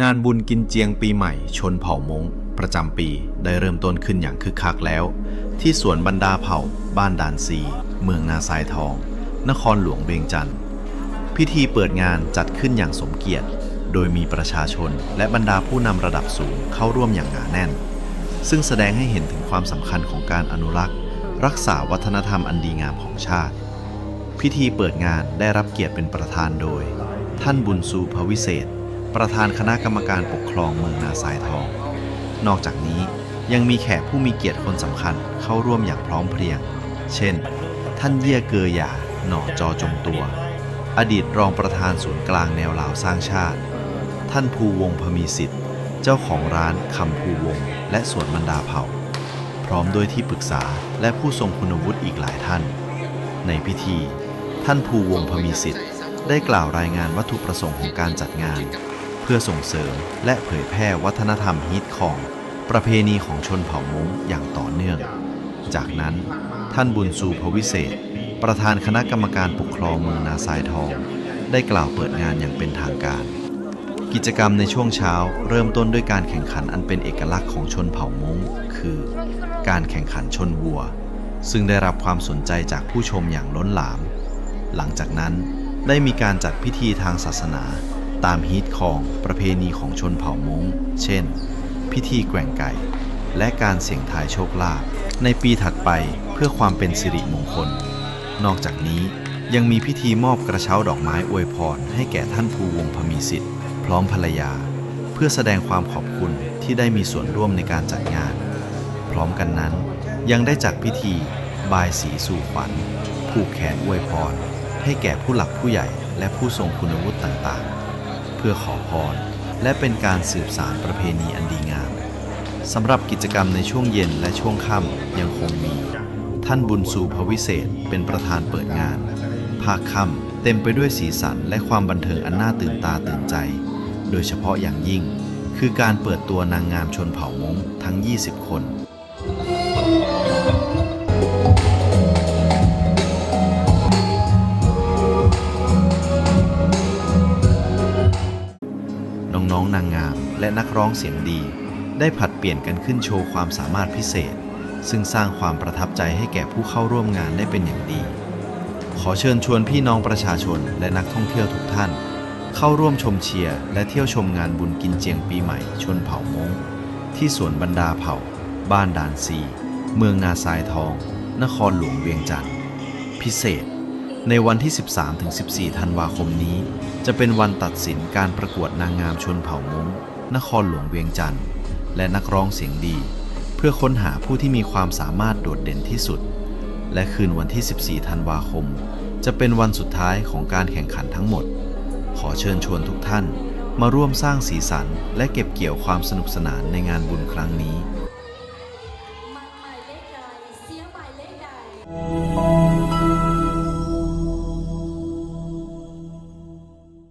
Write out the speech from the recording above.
งานบุญกินเจียงปีใหม่ ชนเผ่ามงประจำปีได้เริ่มต้นขึ้นอย่างคึกคักแล้ว ที่สวนบรรดาเผ่า บ้านดานซี เมืองนาซายทอง นครหลวงเวียงจันทร์พิธีเปิดงานจัดขึ้นอย่างสมเกียรติ โดยมีประชาชนและบรรดาผู้นำระดับสูงเข้าร่วมอย่างหนาแน่น ซึ่งแสดงให้เห็นถึงความสำคัญของการอนุรักษ์ รักษาวัฒนธรรมอันดีงามของชาติ พิธีเปิดงานได้รับเกียรติเป็นประธานโดย ท่านบุญสูพวิเศษ ประธานคณะกรรมการปกครองเมืองนาสายทอง นอกจากนี้ยังมีแขกผู้มีเกียรติคนสำคัญเข้าร่วมอย่างพร้อมเพรียง เช่น ท่านเยี่ยเกอหยาหน่อจอจงตัว อดีตรองประธานศูนย์กลางแนวลาวสร้างชาติ ท่านภูวงศ์พมีสิทธิ์ เจ้าของร้านคำภูวงศ์และสวนบรรดาเผ่า พร้อมด้วยที่ปรึกษาและผู้ทรงคุณวุฒิอีกหลายท่าน ในพิธี ท่านภูวงศ์พมีสิทธิ์ ได้กล่าวรายงานวัตถุประสงค์ของการจัดงาน เพื่อส่งเสริมและเผยแพร่วัฒนธรรมฮีทของประเพณีของชนเผ่ามงอย่างต่อเนื่อง จากนั้นท่านบุญสูพวิเศษ ประธานคณะกรรมการปกครองเมืองนาซายทอง ได้กล่าวเปิดงานอย่างเป็นทางการ กิจกรรมในช่วงเช้าเริ่มต้นด้วยการแข่งขันอันเป็นเอกลักษณ์ของชนเผ่าม้งคือ การแข่งขันชนวัว ซึ่งได้รับความสนใจจากผู้ชมอย่างล้นหลาม หลังจากนั้น ได้มีการจัดพิธีทางศาสนา ตามฮีทของประเพณีของชนเผ่ามงเช่น พิธีแกว่งไก่ และการเสี่ยงทายโชคลาภในปีถัดไปเพื่อความเป็นสิริมงคล นอกจากนี้ยังมีพิธีมอบกระเช้าดอกไม้อวยพร ให้แก่ท่านภูวงพมีสิทธิ์ พร้อมภรรยา เพื่อแสดงความขอบคุณที่ได้มีส่วนร่วมในการจัดงาน พร้อมกันนั้น ยังได้จัดพิธีบายสีสู่ขวัญผูกแขนอวยพร ให้แก่ผู้หลักผู้ใหญ่และผู้ทรงคุณวุฒิต่างๆ เพื่อขอพร และเป็นการสืบสารประเพณีอันดีงามสำหรับกิจกรรมในช่วงเย็นและช่วงค่ำยังคงมี ท่านบุญสูพวิเศษเป็นประธานเปิดงาน ภาคค่ำเต็มไปด้วยสีสันและความบันเทิงอันน่าตื่นตาตื่นใจ โดยเฉพาะอย่างยิ่ง คือการเปิดตัวนางงามชนเผ่ามงทั้ง 20 คน น้องนางงาม และนักร้องเสียงดี ได้ผัดเปลี่ยนกันขึ้นโชว์ความสามารถพิเศษ ซึ่งสร้างความประทับใจให้แก่ผู้เข้าร่วมงานได้เป็นอย่างดี ขอเชิญชวนพี่น้องประชาชนและนักท่องเที่ยวทุกท่าน เข้าร่วมชมเชียร์และเที่ยวชมงานบุญกินเจียงปีใหม่ ชนเผ่ามงที่สวนบรรดาเผ่า บ้านดานซี เมืองนาซายทอง นครหลวงเวียงจันทร์พิเศษ ในวันที่ 13-14 ธันวาคมนี้ จะเป็นวันตัดสินการประกวดนางงามชนเผ่ามุ้ง นครหลวงเวียงจันทร์และนักร้องเสียงดี เพื่อค้นหาผู้ที่มีความสามารถโดดเด่นที่สุด และคืนวันที่ 14 ธันวาคม จะเป็นวันสุดท้ายของการแข่งขันทั้งหมด ขอเชิญชวนทุกท่านมาร่วมสร้างสีสัน และเก็บเกี่ยวความสนุกสนานในงานบุญครั้งนี้ Oh.